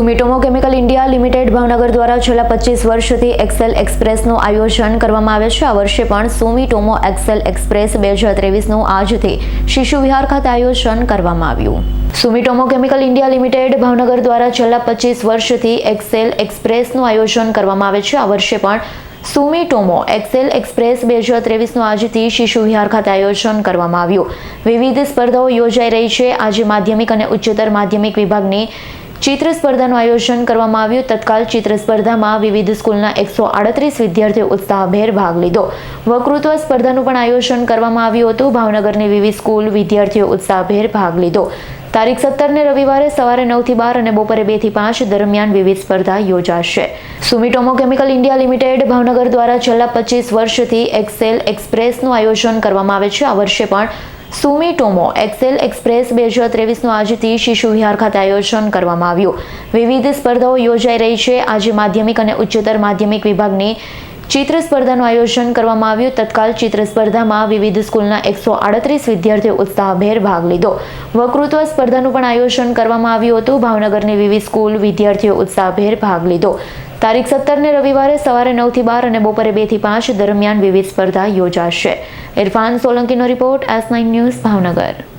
Sumitomo chemical India limited Bhavnagar દ્વારા છેલ્લા પચીસ વર્ષથી એક્સેલ એક્સપ્રેસનું આયોજન કરવામાં આવે છે. આ વર્ષે પણ સુમિટોમો એક્સેલ એક્સપ્રેસ બે હજાર ત્રેવીસનું આજથી શિશુ વિહાર ખાતે આયોજન કરવામાં આવ્યું. Sumitomo chemical India limited Bhavnagar દ્વારા છેલ્લા પચીસ વર્ષથી એક્સેલ એક્સપ્રેસનું આયોજન કરવામાં આવે છે. આ વર્ષે પણ સુમિટોમો એક્સેલ એક્સપ્રેસ બે હજાર ત્રેવીસનું આજથી શિશુ વિહાર ખાતે આયોજન કરવામાં આવ્યું. વિવિધ સ્પર્ધાઓ યોજાઈ રહી છે. આજે માધ્યમિક અને ઉચ્ચતર માધ્યમિક વિભાગની ચિત્ર સ્પર્ધાનું આયોજન કરવામાં આવ્યું. તત્કાલ ચિત્ર સ્પર્ધામાં વિવિધ સ્કૂલના એકસો આડત્રીસ વિદ્યાર્થીઓ ઉત્સાહભેર ભાગ લીધો. વક્તૃત્વ સ્પર્ધાનું પણ આયોજન કરવામાં આવ્યું હતું. ભાવનગરની વિવિધ સ્કૂલ વિદ્યાર્થીઓ ઉત્સાહભેર ભાગ લીધો. તારીખ સત્તરને રવિવારે સવારે નવથી બાર અને બપોરે બેથી પાંચ દરમિયાન વિવિધ સ્પર્ધા યોજાશે. Sumitomo chemical India limited Bhavnagar દ્વારા છેલ્લા પચીસ વર્ષથી એક્સેલ એક્સપ્રેસનું આયોજન કરવામાં આવે છે. આ વર્ષે પણ સુમિટોમો એક્સેલ એક્સપ્રેસ બે હજાર ત્રેવીસનું આજથી શિશુ વિહાર ખાતે આયોજન કરવામાં આવ્યું. વિવિધ સ્પર્ધાઓ યોજાઈ રહી છે. આજે માધ્યમિક અને ઉચ્ચતર માધ્યમિક વિભાગની ચિત્ર સ્પર્ધાનું આયોજન કરવામાં આવ્યું. તત્કાલ ચિત્ર સ્પર્ધામાં વિવિધ સ્કૂલના એકસો આડત્રીસ વિદ્યાર્થીઓ ઉત્સાહભેર ભાગ લીધો. વક્તૃત્વ સ્પર્ધાનું પણ આયોજન કરવામાં આવ્યું હતું. ભાવનગરની વિવિધ સ્કૂલ વિદ્યાર્થીઓ ઉત્સાહભેર ભાગ લીધો. તારીખ સત્તરને રવિવારે સવારે નવથી બાર અને બપોરે બેથી પાંચ દરમિયાન વિવિધ સ્પર્ધા યોજાશે. Irfan સોલંકીનો report S nine news Bhavnagar.